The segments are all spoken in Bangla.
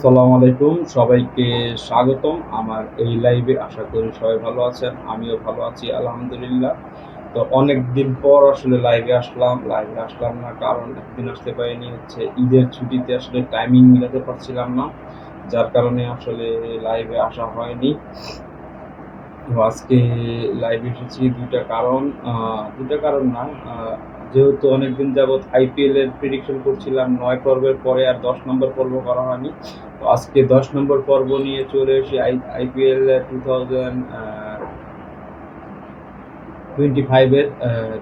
আসসালামু আলাইকুম, সবাইকে স্বাগতম। আমার এই লাইভে আশা করি সবাই ভালো আছেন, আমিও ভালো আছি, আলহামদুলিল্লাহ। তো অনেক দিন পর আসলে লাইভে আসলাম লাইভে আসলাম না, কারণ একদিন আসতে পারিনি, হচ্ছে ঈদের ছুটিতে আসলে টাইমিং মিলাতে পারছিলাম না, যার কারণে আসলে লাইভে আসা হয়নি। আজকে লাইভে এসেছি দুইটা কারণ দুইটা কারণ না যেহেতু অনেকদিন যাবৎ আইপিএল এর প্রিডিকশন করছিলাম, নয় পর্বের পরে আর দশ নম্বর পর্ব করা হয়নি। তো আজকে দশ নম্বর পর্ব নিয়ে চলে এসে আইপিএল টু টোয়েন্টি ফাইভের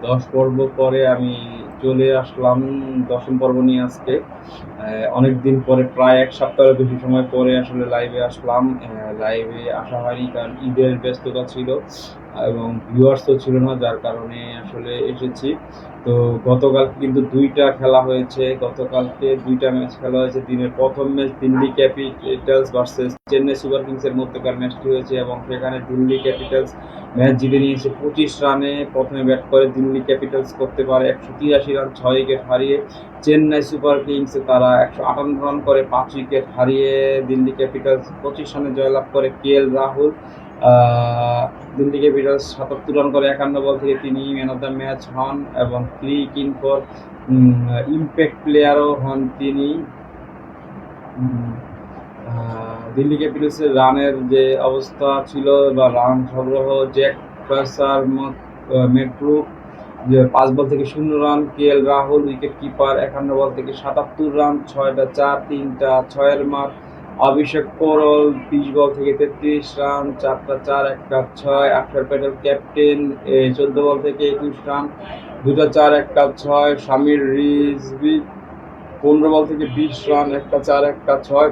দশ পর্ব পরে আমি চলে আসলাম দশম পর্ব নিয়ে আজকে। অনেক দিন পরে, প্রায় এক সপ্তাহের বেশি সময় পরে আসলে লাইভে আসলাম। লাইভে আসা হয়নি, কারণ ঈদের ব্যস্ততা ছিল। এবং ভিউয়ার্সও ছিল না, যার কারণে আসলে এসেছি। তো গতকাল কিন্তু দুইটা খেলা হয়েছে। গতকালকে দুইটা ম্যাচ খেলা হয়েছে। দিনের প্রথম match Delhi Capitals versus Chennai Super কিংসের মধ্যকার ম্যাচটি হয়েছে এবং সেখানে দিল্লি ক্যাপিটালস ম্যাচ জিতে নিয়েছে পঁচিশ রানে। প্রথমে ব্যাট করে দিল্লি ক্যাপিটালস করতে পারে একশো তিরাশি রান, ছয় উইকেট হারিয়ে চেন্নাই সুপার কিংসে তারা একশো আটান্ন রান করে, পাঁচ উইকেট হারিয়ে দিল্লি ক্যাপিটালস পঁচিশ রানে জয়লাভ করে K L Rahul. Delhi Capitals সাতাত্তর রান করে একান্ন বল থেকে তিনি ম্যান অফ দ্য ম্যাচ হন এবং থ্রি কিন ফর ইম্প্যাক্ট প্লেয়ারও হন তিনি। দিল্লি ক্যাপিটালসের রানের যে অবস্থা ছিল বা রান সংগ্রহ, জ্যাক ফার্সার মেট্রো, যে পাঁচ বল থেকে শূন্য run K L Rahul wicket keeper একান্ন বল থেকে সাতাত্তর রান, ছয়টা চার, তিনটা ছয়ের মার অভিষেক করল বিশ বল থেকে তেত্রিশ রান, চারটা চার, একটা ছয় আক্ষর প্যাটেল ক্যাপ্টেন চোদ্দ বল থেকে একুশ রান, দুটা চার, একটা ছয়, স্বামীর রিজভি, পনেরো বল থেকে বিশ রান, একটা চার, একটা ছয়।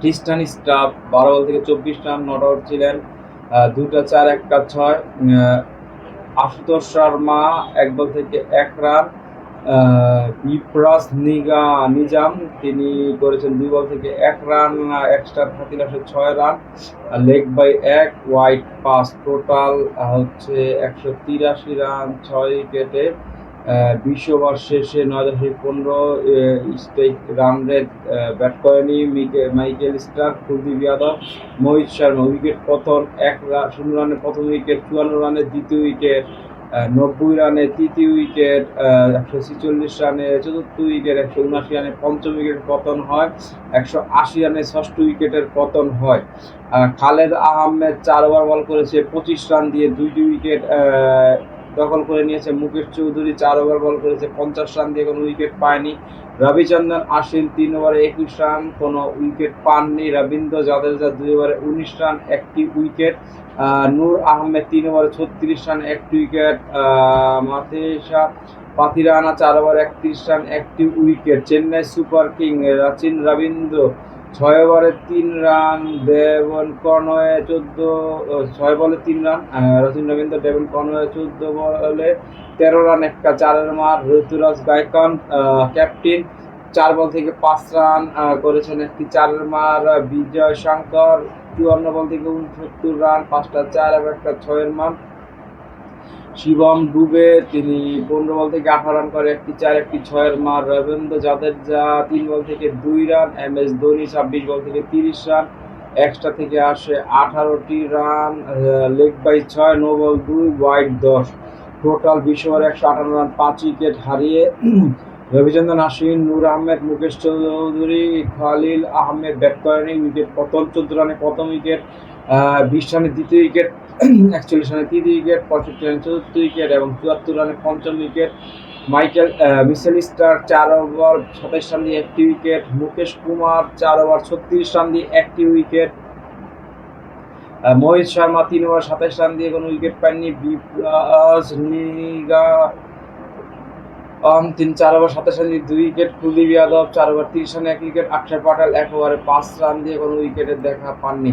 খ্রিস্টান স্টাফ, বারো বল থেকে চব্বিশ রান, নট আউট ছিলেন দুটা চার, একটা ছয় আশুতোষ শর্মা, এক বল থেকে এক রান বিপ্রাস নিগা নিজাম, তিনি করেছেন দুই বল থেকে এক রান এক্সট্রা থার্টি আসে ছয় রান লেগ বাই এক হোয়াইট পাস টোটাল হচ্ছে একশো তিরাশি রান, ছয় উইকেটে বিশ ওভার শেষে নয় দশমিক পনেরো স্ট্রাইক রান রেট ব্যাট করেনি Michael Starc Kuldeep Yadav Mohit Sharma wicket পতন এক শূন্য রানে প্রথম উইকেট চুয়ান্ন রানে দ্বিতীয় উইকেট নব্বই রানে তৃতীয় উইকেট একশো ছেচল্লিশ রানে চতুর্থ উইকেট, একশো উনআশি রানে পঞ্চম উইকেট পতন হয়, একশো আশি রানে ষষ্ঠ উইকেটের পতন হয়। খালেদ আহমেদ চার ওভার বল করেছে, পঁচিশ রান দিয়ে দুইটি উইকেট দখল করে নিয়েছে মুকেশ চৌধুরী, চার ওভার বল করেছে, পঞ্চাশ রান দিয়ে কোনো উইকেট পায়নি। রবিচন্দ্রন আশ্বিন তিন ওভারে একুশ রান কোনো উইকেট পাননি। রবীন্দ্র জাদেজা দুই ওভারে উনিশ রান একটি উইকেট নূর আহমেদ তিন ওভারে ছত্রিশ রান একটি উইকেট মাথেশা পাতিরানা চার ওভার একত্রিশ রান একটি wicket Chennai Super King Rachin Ravindra ছয় ওভারে তিন রান দেবন কর্নয়ে চোদ্দ ছয় বলে তিন run Rachin Ravindra Devon Conway চোদ্দ বলে তেরো রান, একটা চারের মার, ঋতুরাজ গায়কন ক্যাপ্টেন, চার বল থেকে পাঁচ রান করেছেন একটি চারের মার, বিজয় শঙ্কর, চুয়ান্ন বল থেকে উনসত্তর রান, পাঁচটা চার এবং একটা ছয়ের মান শিবম ডুবে তিনি পনেরো বল থেকে আঠারো রান করে, একটি চার, একটি ছয়ের মার। রবীন্দ্র জাদেজা তিন বল থেকে দুই রান, এম এস ধোনি ছাব্বিশ বল থেকে তিরিশ রান, এক্সট্রা থেকে আসে আঠারোটি রান লেগ বাই ছয়, নো বল দুই, ওয়াইড দশ। টোটাল বিশ ওভার একশো আঠারো রান, পাঁচ উইকেট হারিয়ে রবিচন্দ্রন আশ্বিন নূর আহমেদ, মুকেশ চৌধুরী, খালিল আহমেদ ব্যাট করেনি, উইকেট পতন চোদ্দ রানে প্রথম উইকেট বিশ রানে দ্বিতীয় উইকেট, একচল্লিশ রানে তৃতীয় উইকেট, পঁয়ষট্টি রানে চতুর্থ উইকেট এবং চুয়াত্তর রানে পঞ্চম উইকেট। মাইকেল মিশেল স্টার, চার ওভার, সাতাইশ রান দিয়ে একটি উইকেট। মুকেশ কুমার, চার ওভার, ছত্রিশ রান দিয়ে একটি উইকেট। মোহিত শর্মা, তিন ওভার, সাতাইশ রান দিয়ে কোনো উইকেট পাননি। বিপ্লাস নিগা তিন, চার ওভার, সাতাশ রান দুই উইকেট, কুলদীপ যাদব চার ওভার, তিরিশ রানে এক উইকেট অক্ষর পাটাল এক ওভারে পাঁচ রান দিয়ে কোনো উইকেটের দেখা পাননি।